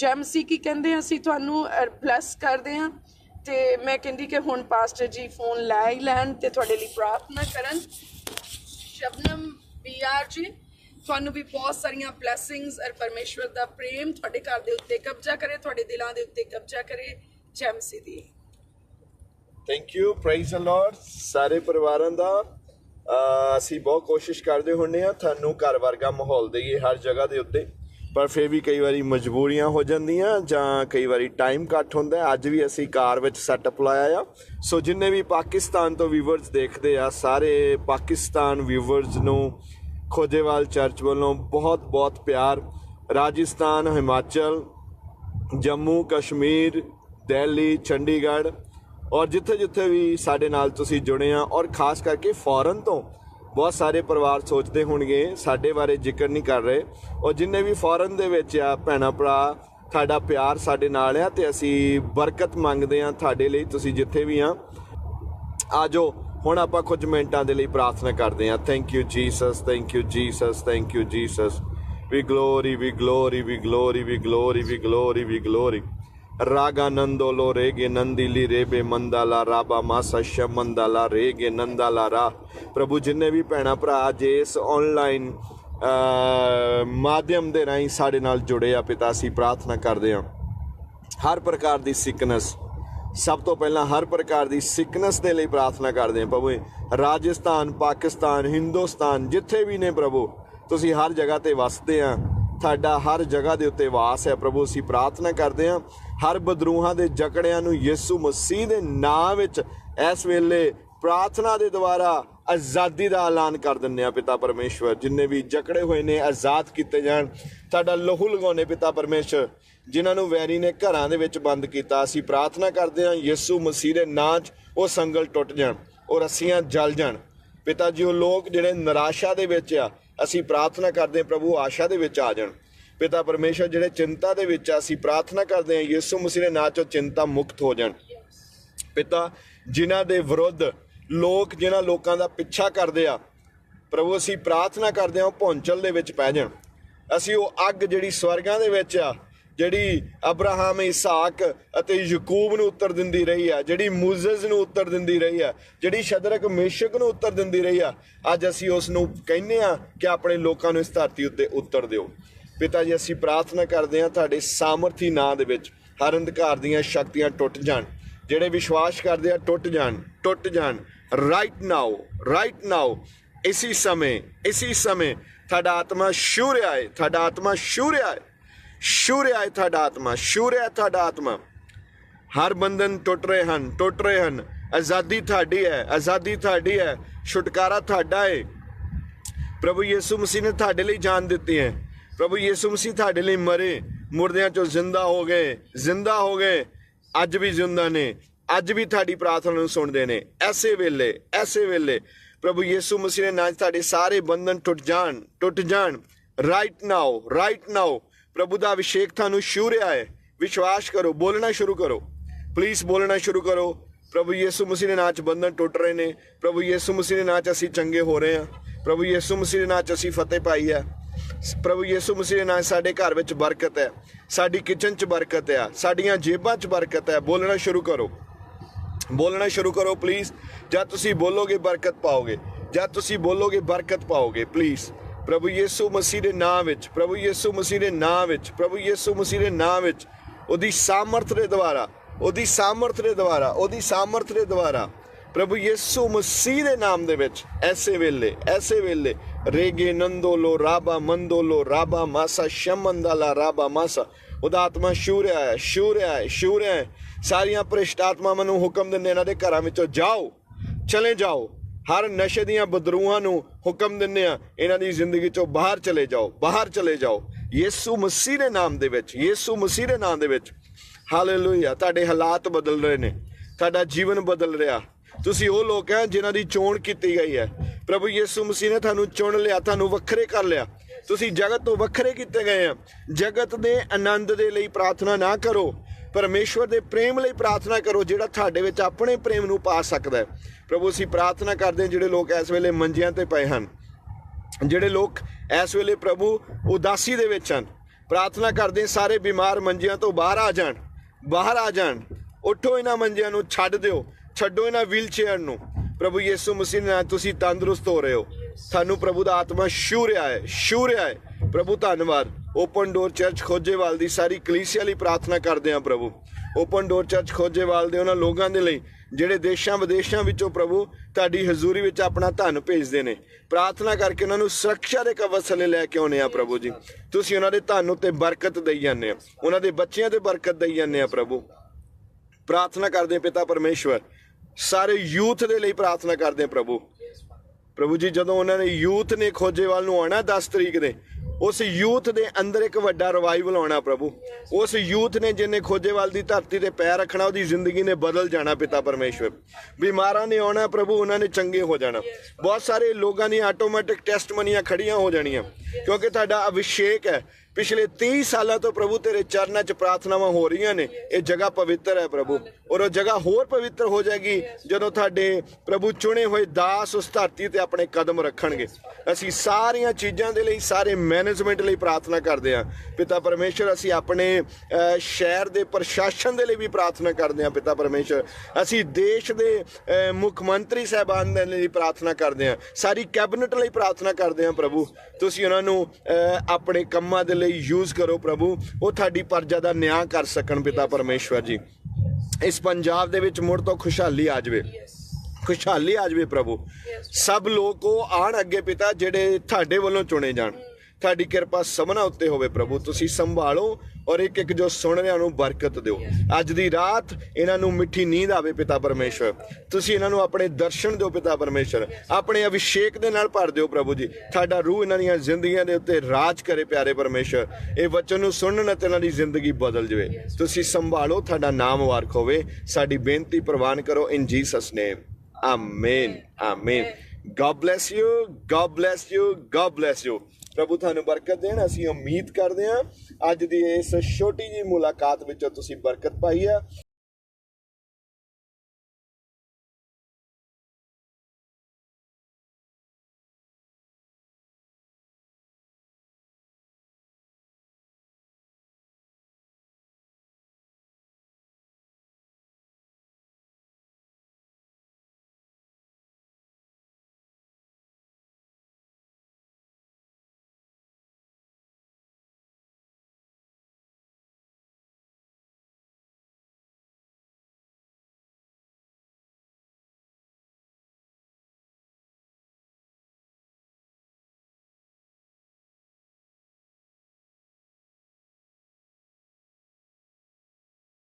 ਜੈਮਸੀ ਕੀ ਕਹਿੰਦੇ ਅਸੀਂ ਤੁਹਾਨੂੰ ਬਲੈਸ ਕਰਦੇ ਹਾਂ। ਤੇ ਮੈਂ ਕਹਿੰਦੀ ਕਿ ਹੁਣ ਪਾਸਟਰ ਜੀ ਫੋਨ ਲੈ ਹੀ ਲੈਣ ਤੇ ਤੁਹਾਡੇ ਲਈ ਪ੍ਰਾਰਥਨਾ ਕਰਨ। ਸ਼ਬਨਮ ਬੀਆਰ ਜੀ, ਤੁਹਾਨੂੰ ਵੀ ਬਹੁਤ ਸਾਰੀਆਂ ਬਲੇਸਿੰਗਸ ਔਰ ਪਰਮੇਸ਼ਵਰ ਦਾ ਪ੍ਰੇਮ ਤੁਹਾਡੇ ਘਰ ਦੇ ਉੱਤੇ ਕਬਜ਼ਾ ਕਰੇ, ਤੁਹਾਡੇ ਦਿਲਾਂ ਦੇ ਉੱਤੇ ਕਬਜ਼ਾ ਕਰੇ ਜੈਮਸੀ ਦੀ। Thank you praise the Lord ਸਾਰੇ ਪਰਿਵਾਰਾਂ ਦਾ। ਅਸੀਂ ਬਹੁਤ ਕੋਸ਼ਿਸ਼ ਕਰਦੇ ਹੁੰਨੇ ਆ ਤੁਹਾਨੂੰ ਘਰ ਵਰਗਾ ਮਾਹੌਲ ਦੇਈਏ ਹਰ ਜਗ੍ਹਾ ਦੇ ਉੱਤੇ। ਪਰ ਫਿਰ ਵੀ ਕਈ ਵਾਰੀ ਮਜਬੂਰੀਆਂ ਹੋ ਜਾਂਦੀਆਂ ਜਾਂ ਕਈ ਵਾਰੀ ਟਾਈਮ ਘੱਟ ਹੁੰਦਾ ਅੱਜ ਵੀ ਅਸੀਂ ਕਾਰ ਵਿੱਚ ਸੈਟਅਪ ਲਾਇਆ ਆ। ਸੋ ਜਿੰਨੇ ਵੀ ਪਾਕਿਸਤਾਨ ਤੋਂ ਵੀਵਰਸ ਦੇਖਦੇ ਆ, ਸਾਰੇ ਪਾਕਿਸਤਾਨ ਵੀਵਰਸ ਨੂੰ ਖੋਜੇਵਾਲ ਚਰਚ ਵੱਲੋਂ ਬਹੁਤ ਬਹੁਤ ਪਿਆਰ। ਰਾਜਸਥਾਨ, ਹਿਮਾਚਲ, ਜੰਮੂ, ਕਸ਼ਮੀਰ, ਦਿੱਲੀ, ਚੰਡੀਗੜ੍ਹ ਔਰ ਜਿੱਥੇ ਜਿੱਥੇ ਵੀ ਸਾਡੇ ਨਾਲ ਤੁਸੀਂ ਜੁੜੇ ਆ ਔਰ ਖਾਸ ਕਰਕੇ ਫੋਰਨ ਤੋਂ ਬਹੁਤ ਸਾਰੇ ਪਰਿਵਾਰ ਸੋਚਦੇ ਹੋਣਗੇ, ਸਾਡੇ ਬਾਰੇ ਜ਼ਿਕਰ ਨਹੀਂ ਕਰ ਰਹੇ। ਔਰ ਜਿੰਨੇ ਵੀ ਫੋਰਨ ਦੇ ਵਿੱਚ ਆ ਭੈਣਾ ਭਰਾ ਤੁਹਾਡਾ ਪਿਆਰ ਸਾਡੇ ਨਾਲ ਆ ਤੇ ਅਸੀਂ ਬਰਕਤ ਮੰਗਦੇ ਆ ਤੁਹਾਡੇ ਲਈ, ਤੁਸੀਂ ਜਿੱਥੇ ਵੀ ਆ। ਆਜੋ, ਹੁਣ ਆਪਾਂ ਕੁਝ ਮਿੰਟਾਂ ਦੇ ਲਈ ਪ੍ਰਾਰਥਨਾ ਕਰਦੇ ਹਾਂ। Thank you Jesus thank you Jesus thank you Jesus we glory we glory we glory we glory we glory we glory raga ਨੰਦੋਲੋ ਰੇਗੇ ਨੰਦੀਲੀ ਰੇਬੇ ਮੰਦਾਲਾ ਰਾਬਾ ਮਾਸਾ ਸ਼ਮੰਦਾਲਾ ਰੇਗੇ ਨੰਦਾਲਾ ਰਾ ਪ੍ਰਭੂ ਜਿੰਨੇ ਵੀ ਭੈਣਾ ਭਰਾ ਜੇ ਇਸ ਆਨਲਾਈਨ ਮਾਧਿਅਮ ਦੇ ਰਾਹੀਂ ਸਾਡੇ ਨਾਲ ਜੁੜੇ ਆ ਪਿਤਾ ਅਸੀਂ ਪ੍ਰਾਰਥਨਾ ਕਰਦੇ ਹਾਂ ਹਰ ਪ੍ਰਕਾਰ ਦੀ ਸਿਕਨੈਸ ਸਭ ਤੋਂ ਪਹਿਲਾਂ ਹਰ ਪ੍ਰਕਾਰ ਦੀ ਸਿਕਨੈਸ ਦੇ ਲਈ ਪ੍ਰਾਰਥਨਾ ਕਰਦੇ ਹਾਂ ਪ੍ਰਭੂ ਰਾਜਸਥਾਨ ਪਾਕਿਸਤਾਨ ਹਿੰਦੁਸਤਾਨ ਜਿੱਥੇ ਵੀ ਨੇ ਪ੍ਰਭੂ ਤੁਸੀਂ ਹਰ ਜਗ੍ਹਾ ਤੇ ਵਸਦੇ ਆ ਤੁਹਾਡਾ ਹਰ ਜਗ੍ਹਾ ਦੇ ਉੱਤੇ ਵਾਸ ਹੈ। ਪ੍ਰਭੂ, ਅਸੀਂ ਪ੍ਰਾਰਥਨਾ ਕਰਦੇ ਹਾਂ, ਹਰ ਬਦਰੂਹਾਂ ਦੇ ਜਕੜਿਆਂ ਨੂੰ ਯਿਸੂ ਮਸੀਹ ਦੇ ਨਾਮ ਵਿੱਚ ਇਸ ਵੇਲੇ ਪ੍ਰਾਰਥਨਾ ਦੇ ਦੁਆਰਾ ਆਜ਼ਾਦੀ ਦਾ ਐਲਾਨ ਕਰ ਦਿੰਦੇ ਆ ਪਿਤਾ ਪਰਮੇਸ਼ਵਰ। ਜਿੰਨੇ ਵੀ ਜਕੜੇ ਹੋਏ ਨੇ, ਆਜ਼ਾਦ ਕੀਤੇ ਜਾਣ ਤੁਹਾਡਾ ਲਹੂ ਲਗਾਉਣੇ ਪਿਤਾ ਪਰਮੇਸ਼ਵਰ, ਜਿਨ੍ਹਾਂ ਨੂੰ ਵੈਰੀ ਨੇ ਘਰਾਂ ਦੇ ਵਿੱਚ ਬੰਦ ਕੀਤਾ। ਅਸੀਂ ਪ੍ਰਾਰਥਨਾ ਕਰਦੇ ਹਾਂ, ਯਿਸੂ ਮਸੀਹ ਦੇ ਨਾਂ 'ਚ ਉਹ ਸੰਗਲ ਟੁੱਟ ਜਾਣ, ਉਹ ਰੱਸੀਆਂ ਜਲ ਜਾਣ। ਪਿਤਾ ਜੀ, ਉਹ ਲੋਕ ਜਿਹੜੇ ਨਿਰਾਸ਼ਾ ਦੇ ਵਿੱਚ ਆ ਅਸੀਂ ਪ੍ਰਾਰਥਨਾ ਕਰਦੇ ਹਾਂ ਪ੍ਰਭੂ ਆਸ਼ਾ ਦੇ ਵਿੱਚ ਆ ਜਾਣ। ਪਿਤਾ ਪਰਮੇਸ਼ਵਰ ਜਿਹੜੇ ਚਿੰਤਾ ਦੇ ਵਿੱਚ ਆ, ਅਸੀਂ ਪ੍ਰਾਰਥਨਾ ਕਰਦੇ ਹਾਂ ਯਿਸੂ ਮਸੀਹ ਦੇ ਨਾਂ 'ਚੋਂ ਚਿੰਤਾ ਮੁਕਤ ਹੋ ਜਾਣ। ਪਿਤਾ, ਜਿਨ੍ਹਾਂ ਦੇ ਵਿਰੁੱਧ ਲੋਕ, ਜਿਨ੍ਹਾਂ ਲੋਕਾਂ ਦਾ ਪਿੱਛਾ ਕਰਦੇ ਆ, ਪ੍ਰਭੂ ਅਸੀਂ ਪ੍ਰਾਰਥਨਾ ਕਰਦੇ ਹਾਂ ਉਹ ਭੌਂਚਲ ਦੇ ਵਿੱਚ ਪੈ ਜਾਣ। ਅਸੀਂ ਉਹ ਅੱਗ ਜਿਹੜੀ ਸਵਰਗਾਂ ਦੇ ਵਿੱਚ ਆ ਜਿਹੜੀ ਅਬਰਾਹਮ, ਇਸਾਕ ਅਤੇ ਯਾਕੂਬ ਨੂੰ ਉੱਤਰ ਦਿੰਦੀ ਰਹੀ ਆ, ਜਿਹੜੀ ਮੂਜ਼ਸ ਨੂੰ ਉੱਤਰ ਦਿੰਦੀ ਰਹੀ ਆ, ਜਿਹੜੀ ਸ਼ਦਰਕ, ਮੇਸ਼ਕ ਨੂੰ ਉੱਤਰ ਦਿੰਦੀ ਰਹੀ ਆ, ਅੱਜ ਅਸੀਂ ਉਸ ਨੂੰ ਕਹਿੰਨੇ ਆ ਕਿ ਆਪਣੇ ਲੋਕਾਂ ਨੂੰ ਇਸ ਧਰਤੀ ਉੱਤੇ ਉੱਤਰ ਦਿਓ। ਪਿਤਾ ਜੀ, ਅਸੀਂ ਪ੍ਰਾਰਥਨਾ ਕਰਦੇ ਹਾਂ ਤੁਹਾਡੇ ਸਾਮਰਥੀ ਨਾਂ ਦੇ ਵਿੱਚ ਹਰ ਅੰਧਕਾਰ ਦੀਆਂ ਸ਼ਕਤੀਆਂ ਟੁੱਟ ਜਾਣ, ਜਿਹੜੇ ਵਿਸ਼ਵਾਸ ਕਰਦੇ ਆ ਟੁੱਟ ਜਾਣ ਟੁੱਟ ਜਾਣ। ਰਾਈਟ ਨਾਓ ਰਾਈਟ ਨਾਓ ਇਸੀ ਸਮੇਂ ਇਸੀ ਸਮੇਂ, ਤੁਹਾਡਾ ਆਤਮਾ ਸ਼ੂਰਿਆ ਹੈ ਤੁਹਾਡਾ ਆਤਮਾ ਸ਼ੂਰਿਆ ਹੈ ਸ਼ੂਰਿਆ ਹੈ ਤੁਹਾਡਾ ਆਤਮਾ, ਸ਼ੂਰਿਆ ਹੈ ਤੁਹਾਡਾ ਆਤਮਾ। ਹਰ ਬੰਧਨ ਟੁੱਟ ਰਹੇ ਹਨ, ਟੁੱਟ ਰਹੇ ਹਨ। ਆਜ਼ਾਦੀ ਤੁਹਾਡੀ ਹੈ, ਆਜ਼ਾਦੀ ਤੁਹਾਡੀ ਹੈ, ਛੁਟਕਾਰਾ ਤੁਹਾਡਾ ਹੈ ਪ੍ਰਭੂ ਯਿਸੂ ਮਸੀਹ ਨੇ ਤੁਹਾਡੇ ਲਈ ਜਾਨ ਦਿੱਤੀ ਹੈ। ਪ੍ਰਭੂ ਯਿਸੂ ਮਸੀਹ ਤੁਹਾਡੇ ਲਈ ਮਰੇ, ਮੁਰਦਿਆਂ ਚੋਂ ਜ਼ਿੰਦਾ ਹੋ ਗਏ, ਜ਼ਿੰਦਾ ਹੋ ਗਏ। ਅੱਜ ਵੀ ਜ਼ਿੰਦਾ ਨੇ, ਅੱਜ ਵੀ ਤੁਹਾਡੀ ਪ੍ਰਾਰਥਨਾ ਨੂੰ ਸੁਣਦੇ ਨੇ। ਐਸੇ ਵੇਲੇ ਐਸੇ ਵੇਲੇ ਪ੍ਰਭੂ ਯਿਸੂ ਮਸੀਹ ਨੇ ਨਾਂ ਤੁਹਾਡੇ ਸਾਰੇ ਬੰਧਨ ਟੁੱਟ ਜਾਣ ਟੁੱਟ ਜਾਣ। ਰਾਈਟ ਨਾਓ ਰਾਈਟ ਨਾਓ ਪ੍ਰਭੂ ਦਾ ਅਭਿਸ਼ੇਕ ਤੁਹਾਨੂੰ ਛੂ ਰਿਹਾ ਹੈ। ਵਿਸ਼ਵਾਸ ਕਰੋ, ਬੋਲਣਾ ਸ਼ੁਰੂ ਕਰੋ। ਪਲੀਜ਼ ਬੋਲਣਾ ਸ਼ੁਰੂ ਕਰੋ। ਪ੍ਰਭੂ ਯਿਸੂ ਮਸੀਹ ਦੇ ਨਾਂ 'ਚ ਬੰਧਨ ਟੁੱਟ ਰਹੇ ਨੇ। ਪ੍ਰਭੂ ਯਿਸੂ ਮਸੀਹ ਦੇ ਨਾਂ 'ਚ ਅਸੀਂ ਚੰਗੇ ਹੋ ਰਹੇ ਹਾਂ। ਪ੍ਰਭੂ ਯਿਸੂ ਮਸੀਹ ਦੇ ਨਾਂ 'ਚ ਅਸੀਂ ਫਤਿਹ ਪਾਈ ਹੈ। ਪ੍ਰਭੂ ਯਿਸੂ ਮਸੀਹ ਦੇ ਨਾਂ ਸਾਡੇ ਘਰ ਵਿੱਚ ਬਰਕਤ ਹੈ। ਸਾਡੀ ਕਿਚਨ 'ਚ ਬਰਕਤ ਹੈ। ਸਾਡੀਆਂ ਜੇਬਾਂ 'ਚ ਬਰਕਤ ਹੈ। ਬੋਲਣਾ ਸ਼ੁਰੂ ਕਰੋ। ਬੋਲਣਾ ਸ਼ੁਰੂ ਕਰੋ ਪਲੀਜ਼ ਜਦ ਤੁਸੀਂ ਬੋਲੋਗੇ ਬਰਕਤ ਪਾਓਗੇ। ਜਦ ਤੁਸੀਂ ਬੋਲੋਗੇ ਬਰਕਤ ਪਾਓਗੇ ਪਲੀਜ਼ ਪ੍ਰਭੂ ਯਿਸੂ ਮਸੀਹ ਦੇ ਨਾਮ ਵਿੱਚ, ਪ੍ਰਭੂ ਯਿਸੂ ਮਸੀਹ ਦੇ ਨਾਮ ਵਿੱਚ, ਪ੍ਰਭੂ ਯਿਸੂ ਮਸੀਹ ਦੇ ਨਾਮ ਵਿੱਚ, ਉਹਦੀ ਸਾਮਰਥ ਦੇ ਦੁਆਰਾ, ਉਹਦੀ ਸਾਮਰਥ ਦੇ ਦੁਆਰਾ, ਉਹਦੀ ਸਾਮਰਥ ਦੇ ਦੁਆਰਾ, ਪ੍ਰਭੂ ਯਿਸੂ ਮਸੀਹ ਦੇ ਨਾਮ ਦੇ ਵਿੱਚ, ਐਸੇ ਵੇਲੇ ਐਸੇ ਵੇਲੇ, ਰੇਗੇ ਨੰਦੋਲੋ ਰਾਬਾ ਮੰਦੋਲੋ ਰਾਬਾ ਮਾਸਾ ਸ਼ਮੰਦਾਲਾ ਰਾਬਾ ਮਾਸਾ, ਉਹਦਾ ਆਤਮਾ ਸ਼ੂਰਿਆ ਹੈ ਸ਼ੂਰਿਆ ਹੈ ਸ਼ੂਰਿਆ ਹੈ ਸਾਰੀਆਂ ਭ੍ਰਿਸ਼ਟ ਆਤਮਾਵਾਂ ਨੂੰ ਹੁਕਮ ਦਿੰਦੇ ਇਹਨਾਂ ਦੇ ਘਰਾਂ ਵਿੱਚੋਂ ਜਾਓ, ਚਲੇ ਜਾਓ। ਹਰ ਨਸ਼ੇ ਦੀਆਂ ਬਦਰੂਹਾਂ ਨੂੰ ਹੁਕਮ ਦਿੰਦੇ ਆ ਇਹਨਾਂ ਦੀ ਜ਼ਿੰਦਗੀ ਚੋਂ ਬਾਹਰ ਚਲੇ ਜਾਓ, ਬਾਹਰ ਚਲੇ ਜਾਓ। ਯਿਸੂ ਮਸੀਹ ਦੇ ਨਾਮ ਦੇ ਵਿੱਚ, ਯਿਸੂ ਮਸੀਹ ਦੇ ਨਾਮ ਦੇ ਵਿੱਚ। ਹਾਲੇਲੂਇਆ ਤੁਹਾਡੇ ਹਾਲਾਤ ਬਦਲ ਰਹੇ ਨੇ, ਤੁਹਾਡਾ ਜੀਵਨ ਬਦਲ ਰਿਹਾ। ਤੁਸੀਂ ਉਹ ਲੋਕ ਹੈ ਜਿਨ੍ਹਾਂ ਦੀ ਚੋਣ ਕੀਤੀ ਗਈ ਹੈ। ਪ੍ਰਭੂ ਯਿਸੂ ਮਸੀਹ ਨੇ ਤੁਹਾਨੂੰ ਚੁਣ ਲਿਆ, ਤੁਹਾਨੂੰ ਵੱਖਰੇ ਕਰ ਲਿਆ। ਤੁਸੀਂ ਜਗਤ ਤੋਂ ਵੱਖਰੇ ਕੀਤੇ ਗਏ ਆ ਜਗਤ ਦੇ ਆਨੰਦ ਦੇ ਲਈ ਪ੍ਰਾਰਥਨਾ ਨਾ ਕਰੋ। ਪਰਮੇਸ਼ਵਰ ਦੇ ਪ੍ਰੇਮ ਲਈ ਪ੍ਰਾਰਥਨਾ ਕਰੋ ਜਿਹੜਾ ਤੁਹਾਡੇ ਵਿੱਚ ਆਪਣੇ ਪ੍ਰੇਮ ਨੂੰ ਪਾ ਸਕਦਾ ਹੈ। ਪ੍ਰਭੂ ਅਸੀਂ ਪ੍ਰਾਰਥਨਾ ਕਰਦੇ ਹਾਂ ਜਿਹੜੇ ਲੋਕ ਇਸ ਵੇਲੇ ਮੰਜਿਆਂ ਤੇ ਪਏ ਹਨ। ਜਿਹੜੇ ਲੋਕ ਇਸ ਵੇਲੇ ਪ੍ਰਭੂ ਉਦਾਸੀ ਦੇ ਵਿੱਚ ਹਨ ਪ੍ਰਾਰਥਨਾ ਕਰਦੇ ਹਾਂ ਸਾਰੇ ਬਿਮਾਰ ਮੰਜਿਆਂ ਤੋਂ ਬਾਹਰ ਆ ਜਾਣ ਬਾਹਰ ਆ ਜਾਣ। ਉੱਠੋ ਇਹਨਾਂ ਮੰਜਿਆਂ ਨੂੰ ਛੱਡ ਦਿਓ ਛੱਡੋ ਇਹਨਾਂ ਵੀਲ ਚੇਅਰ ਨੂੰ। ਪ੍ਰਭੂ ਯੀਸੂ ਮਸੀਹ ਨਾਲ ਤੁਸੀਂ ਤੰਦਰੁਸਤ ਹੋ ਰਹੇ ਹੋ। ਤੁਹਾਨੂੰ ਪ੍ਰਭੂ ਦਾ ਆਤਮਾ ਛੂ ਰਿਹਾ ਹੈ ਛੂ ਰਿਹਾ ਹੈ। ਪ੍ਰਭੂ ਧੰਨਵਾਦ। ਓਪਨ ਡੋਰ ਚਰਚ ਖੋਜੇਵਾਲ ਦੀ ਸਾਰੀ ਕਲੀਸਿਆ ਲਈ ਪ੍ਰਾਰਥਨਾ ਕਰਦੇ ਹਾਂ ਪ੍ਰਭੂ। ਓਪਨ ਡੋਰ ਚਰਚ ਖੋਜੇਵਾਲ ਦੇ ਉਹਨਾਂ ਲੋਕਾਂ ਦੇ ਲਈ, ਜਿਹੜੇ ਦੇਸ਼ਾਂ ਵਿਦੇਸ਼ਾਂ ਵਿੱਚੋਂ ਪ੍ਰਭੂ ਤੁਹਾਡੀ ਹਜ਼ੂਰੀ ਵਿੱਚ ਆਪਣਾ ਧਨ ਭੇਜਦੇ ਨੇ। ਪ੍ਰਾਰਥਨਾ ਕਰਕੇ ਉਹਨਾਂ ਨੂੰ ਸੁਰੱਖਿਆ ਦੇ ਕਵਚ ਥੱਲੇ ਲੈ ਕੇ ਆਉਨੇ ਆ ਪ੍ਰਭੂ ਜੀ। ਤੁਸੀਂ ਉਹਨਾਂ ਦੇ ਧਨ ਉੱਤੇ ਬਰਕਤ ਦੇਈ ਜਾਂਦੇ ਆ ਉਹਨਾਂ ਦੇ ਬੱਚਿਆਂ ਤੇ ਬਰਕਤ ਦੇਈ ਜਾਂਦੇ ਆ ਪ੍ਰਭੂ। ਪ੍ਰਾਰਥਨਾ ਕਰਦੇ ਪਿਤਾ ਪਰਮੇਸ਼ਵਰ। ਸਾਰੇ ਯੂਥ ਦੇ ਲਈ ਪ੍ਰਾਰਥਨਾ ਕਰਦੇ ਪ੍ਰਭੂ। ਪ੍ਰਭੂ ਜੀ, ਜਦੋਂ ਉਹਨਾਂ ਨੇ ਯੂਥ ਨੇ ਖੋਜੇਵਾਲ ਨੂੰ ਆਉਣਾ 10 ਤਰੀਕ ਦੇ ਉਸ ਯੂਥ ਦੇ ਅੰਦਰ ਇੱਕ ਵੱਡਾ ਰਿਵਾਈਵਲ ਆਉਣਾ ਪ੍ਰਭੂ। ਉਸ ਯੂਥ ਨੇ ਜਿਹਨੇ ਖੋਜੇਵਾਲ ਦੀ ਧਰਤੀ ਤੇ ਪੈਰ ਰੱਖਣਾ, ਉਹਦੀ ਜ਼ਿੰਦਗੀ ਨੇ ਬਦਲ ਜਾਣਾ ਪਿਤਾ ਪਰਮੇਸ਼ਵਰ। ਬਿਮਾਰਾਂ ਨੇ ਆਉਣਾ ਪ੍ਰਭੂ, ਉਹਨਾਂ ਨੇ ਚੰਗੇ ਹੋ ਜਾਣਾ। ਬਹੁਤ ਸਾਰੇ ਲੋਕਾਂ ਦੀਆਂ ਆਟੋਮੈਟਿਕ ਟੈਸਟਮਨੀਆਂ ਖੜੀਆਂ ਹੋ ਜਾਣੀਆਂ। ਕਿਉਂਕਿ ਤੁਹਾਡਾ ਅਭਿਸ਼ੇਕ ਹੈ ਪਿਛਲੇ 30 ਸਾਲਾਂ ਤੋਂ ਪ੍ਰਭੂ ਤੇਰੇ ਚਰਨਾਂ 'ਚ ਪ੍ਰਾਰਥਨਾਵਾਂ ਹੋ ਰਹੀਆਂ ਨੇ। ਇਹ ਜਗ੍ਹਾ ਪਵਿੱਤਰ ਹੈ ਪ੍ਰਭੂ। ਔਰ ਉਹ ਜਗ੍ਹਾ ਹੋਰ ਪਵਿੱਤਰ ਹੋ ਜਾਏਗੀ ਜਦੋਂ ਤੁਹਾਡੇ ਪ੍ਰਭੂ ਚੁਣੇ ਹੋਏ ਦਾਸ ਉਸ ਧਰਤੀ ਤੇ ਆਪਣੇ ਕਦਮ ਰੱਖਣਗੇ। ਅਸੀਂ ਸਾਰੀਆਂ ਚੀਜ਼ਾਂ ਦੇ ਲਈ, ਸਾਰੇ ਮੈਨੇਜਮੈਂਟ ਲਈ ਪ੍ਰਾਰਥਨਾ ਕਰਦੇ ਹਾਂ। ਪਿਤਾ ਪਰਮੇਸ਼ਰ, ਅਸੀਂ ਆਪਣੇ ਸ਼ਹਿਰ ਦੇ ਪ੍ਰਸ਼ਾਸਨ ਦੇ ਲਈ ਵੀ ਪ੍ਰਾਰਥਨਾ ਕਰਦੇ ਹਾਂ ਪਿਤਾ ਪਰਮੇਸ਼ਰ। ਅਸੀਂ ਦੇਸ਼ ਦੇ ਮੁੱਖ ਮੰਤਰੀ ਸਾਹਿਬਾਨ ਦੇ ਲਈ ਪ੍ਰਾਰਥਨਾ ਕਰਦੇ ਹਾਂ। ਸਾਰੀ ਕੈਬਨਿਟ ਲਈ ਪ੍ਰਾਰਥਨਾ ਕਰਦੇ ਹਾਂ ਪ੍ਰਭੂ। ਤੁਸੀਂ ਉਹਨਾਂ ਨੂੰ ਆਪਣੇ ਕੰਮਾਂ ਦੇ ਲਈ ਯੂਜ਼ ਕਰੋ ਪ੍ਰਭੂ। ਉਹ ਤੁਹਾਡੀ ਪਰਜਾ ਦਾ ਨਿਆਂ ਕਰ ਸਕਣ ਪਿਤਾ ਪਰਮੇਸ਼ਵਰ ਜੀ। ਇਸ ਪੰਜਾਬ ਦੇ ਵਿੱਚ ਮੁੜ ਤੋਂ ਖੁਸ਼ਹਾਲੀ ਆ ਜਾਵੇ। ਖੁਸ਼ਹਾਲੀ ਆ ਜਾਵੇ ਪ੍ਰਭੂ। ਸਭ ਲੋਕ ਉਹ ਆਣ ਅੱਗੇ ਪਿਤਾ ਜਿਹੜੇ ਤੁਹਾਡੇ ਵੱਲੋਂ ਚੁਣੇ ਜਾਣ। ਤੁਹਾਡੀ ਕਿਰਪਾ ਸਭਨਾ ਉੱਤੇ ਹੋਵੇ ਪ੍ਰਭੂ। ਤੁਸੀਂ ਸੰਭਾਲੋ ਔਰ ਇੱਕ ਇੱਕ ਜੋ ਸੁਣ ਰਿਹਾ ਨੂੰ ਬਰਕਤ ਦਿਓ। ਅੱਜ ਦੀ ਰਾਤ ਇਹਨਾਂ ਨੂੰ ਮਿੱਠੀ ਨੀਂਦ ਆਵੇ ਪਿਤਾ ਪਰਮੇਸ਼ਰ ਤੁਸੀਂ ਇਹਨਾਂ ਨੂੰ ਆਪਣੇ ਦਰਸ਼ਨ ਦਿਓ ਪਿਤਾ ਪਰਮੇਸ਼ਰ ਆਪਣੇ ਅਭਿਸ਼ੇਕ ਦੇ ਨਾਲ ਭਰ ਦਿਓ ਪ੍ਰਭੂ ਜੀ। ਤੁਹਾਡਾ ਰੂਹ ਇਹਨਾਂ ਦੀਆਂ ਜ਼ਿੰਦਗੀਆਂ ਦੇ ਉੱਤੇ ਰਾਜ ਕਰੇ ਪਿਆਰੇ ਪਰਮੇਸ਼ਰ ਇਹ ਵਚਨ ਨੂੰ ਸੁਣਨ ਅਤੇ ਇਹਨਾਂ ਦੀ ਜ਼ਿੰਦਗੀ ਬਦਲ ਜਾਵੇ। ਤੁਸੀਂ ਸੰਭਾਲੋ, ਤੁਹਾਡਾ ਨਾਮ ਵਾਰਕ ਹੋਵੇ। ਸਾਡੀ ਬੇਨਤੀ ਪ੍ਰਵਾਨ ਕਰੋ in Jesus name amen amen God bless you, God bless you, God bless you ਪ੍ਰਭੂ ਤੁਹਾਨੂੰ ਬਰਕਤ ਦੇਣ। ਅਸੀਂ ਉਮੀਦ ਕਰਦੇ ਹਾਂ ਅੱਜ ਦੀ ਇਸ ਛੋਟੀ ਜੀ ਮੁਲਾਕਾਤ ਵਿੱਚੋਂ ਤੁਸੀਂ ਬਰਕਤ ਪਾਈ ਆ।